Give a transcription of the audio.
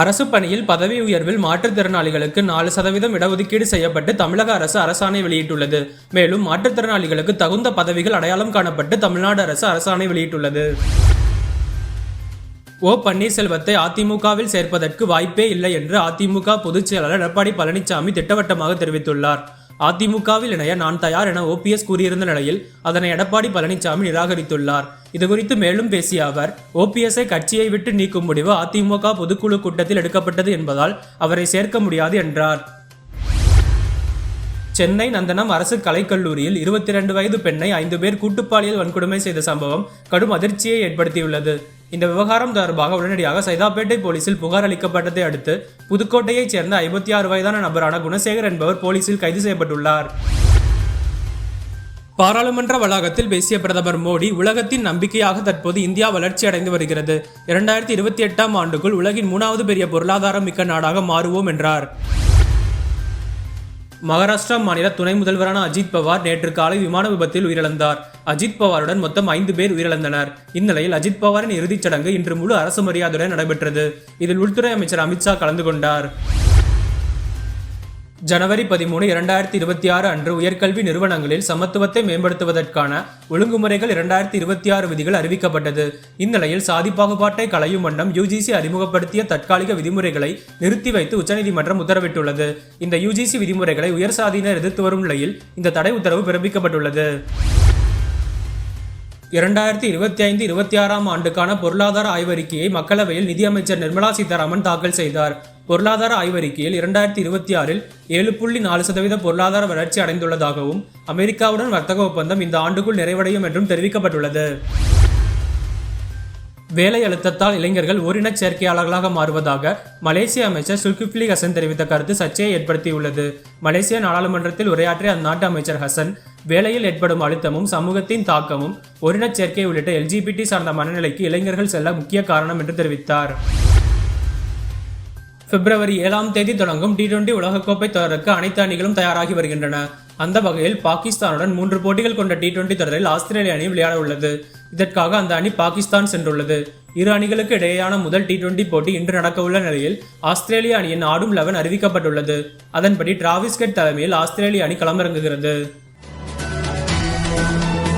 அரசு பணியில் பதவி உயர்வில் மாற்றுத்திறனாளிகளுக்கு நாலு சதவீதம் இடஒதுக்கீடு செய்யப்பட்டு தமிழக அரசு அரசாணை வெளியிட்டுள்ளது. மேலும் மாற்றுத்திறனாளிகளுக்கு தகுந்த பதவிகள் அடையாளம் காணப்பட்டு தமிழ்நாடு அரசு அரசாணை வெளியிட்டுள்ளது. ஓ பன்னீர்செல்வத்தை அதிமுகவில் சேர்ப்பதற்கு வாய்ப்பே இல்லை என்று அதிமுக பொதுச் செயலாளர் எடப்பாடி பழனிசாமி திட்டவட்டமாக தெரிவித்துள்ளார். அதிமுகவில் இணைய நான் தயார் என ஓபிஎஸ் கூறியிருந்த நிலையில் அதனை எடப்பாடி பழனிசாமி நிராகரித்துள்ளார். இதுகுறித்து மேலும் பேசிய அவர் ஓபிஎஸ்ஐ கட்சியை விட்டு நீக்கும் முடிவு அதிமுக பொதுக்குழு கூட்டத்தில் எடுக்கப்பட்டது என்பதால் அவரை சேர்க்க முடியாது என்றார். சென்னை நந்தனம் அரசு கலைக்கல்லூரியில் இருபத்தி ரெண்டு வயது பெண்ணை ஐந்து பேர் கூட்டுப்பாலியல் வன்கொடுமை செய்த சம்பவம் கடும் அதிர்ச்சியை ஏற்படுத்தியுள்ளது. இந்த விவகாரம் தொடர்பாக உடனடியாக சைதாப்பேட்டை போலீசில் புகார் அளிக்கப்பட்டதை அடுத்து புதுக்கோட்டையைச் சேர்ந்த ஐம்பத்தி ஆறு வயதான நபரான குணசேகர் என்பவர் போலீசில் கைது செய்யப்பட்டுள்ளார். பாராளுமன்ற வளாகத்தில் பேசிய பிரதமர் மோடி உலகத்தின் நம்பிக்கையாக தற்போது இந்தியா வளர்ச்சி அடைந்து வருகிறது. இரண்டாயிரத்தி இருபத்தி எட்டாம் ஆண்டுக்குள் உலகின் மூணாவது பெரிய பொருளாதாரம் மிக்க நாடாக மாறுவோம் என்றார். மகாராஷ்டிரா மாநில துணை முதல்வரான அஜித் பவார் நேற்று காலை விமான விபத்தில் உயிரிழந்தார். அஜித் பவாருடன் மொத்தம் ஐந்து பேர் உயிரிழந்தனர். இந்நிலையில் அஜித் பவாரின் இறுதிச் சடங்கு இன்று முழு அரசு மரியாதையுடன் நடைபெற்றது. இதில் உள்துறை அமைச்சர் அமித்ஷா கலந்து கொண்டார். ஜனவரி பதிமூணு இரண்டாயிரத்தி இருபத்தி ஆறு அன்று உயர்கல்வி நிறுவனங்களில் சமத்துவத்தை மேம்படுத்துவதற்கான ஒழுங்குமுறைகள் இரண்டாயிரத்தி இருபத்தி ஆறு விதிகள் அறிவிக்கப்பட்டது. இந்நிலையில் சாதி பாகுபாட்டை களையும் வண்ணம் யுஜிசி அறிமுகப்படுத்திய தற்காலிக விதிமுறைகளை நிறுத்தி வைத்து உச்சநீதிமன்றம் உத்தரவிட்டுள்ளது. இந்த யுஜிசி விதிமுறைகளை உயர் சாதியினர் எதிர்த்து வரும் நிலையில் இந்த தடை உத்தரவு பிறப்பிக்கப்பட்டுள்ளது. இரண்டாயிரத்தி இருபத்தி ஐந்து இருபத்தி ஆறாம் ஆண்டுக்கான பொருளாதார ஆய்வறிக்கையை மக்களவையில் நிதியமைச்சர் நிர்மலா சீதாராமன் தாக்கல் செய்தார். பொருளாதார ஆய்வறிக்கையில் இரண்டாயிரத்தி இருபத்தி ஆறில் ஏழு புள்ளி நாலு சதவீத பொருளாதார வளர்ச்சி அடைந்துள்ளதாகவும் அமெரிக்காவுடன் வர்த்தக ஒப்பந்தம் இந்த ஆண்டுக்குள் நிறைவடையும் என்றும் தெரிவிக்கப்பட்டுள்ளது. வேலை அழுத்தத்தால் இளைஞர்கள் ஓரினச் சேர்க்கையாளர்களாக மாறுவதாக மலேசிய அமைச்சர் சுல்கிப்லி ஹசன் தெரிவித்த கருத்து சர்ச்சையை ஏற்படுத்தியுள்ளது. மலேசிய நாடாளுமன்றத்தில் உரையாற்றிய அந்நாட்டு அமைச்சர் ஹசன் வேலையில் ஏற்படும் அழுத்தமும் சமூகத்தின் தாக்கமும் ஓரினச் சேர்க்கை உள்ளிட்ட எல்ஜிபிடி சார்ந்த மனநிலைக்கு இளைஞர்கள் செல்ல முக்கிய காரணம் என்று தெரிவித்தார். பிப்ரவரி ஏழாம் தேதி தொடங்கும் டி டுவெண்டி உலகக்கோப்பை தொடருக்கு அனைத்து அணிகளும் தயாராகி வருகின்றன. அந்த வகையில் பாகிஸ்தானுடன் மூன்று போட்டிகள் கொண்ட டி டுவெண்டி தொடரில் ஆஸ்திரேலிய அணி விளையாட உள்ளது. இதற்காக அந்த அணி பாகிஸ்தான் சென்றுள்ளது. இரு அணிகளுக்கு இடையேயான முதல் டி டுவெண்டி போட்டி இன்று நடக்கவுள்ள நிலையில் ஆஸ்திரேலிய அணியின் ஆடும் லெவன் அறிவிக்கப்பட்டுள்ளது. அதன்படி டிராவிஸ்கெட் தலைமையில் ஆஸ்திரேலிய அணி களமிறங்குகிறது. Thank you.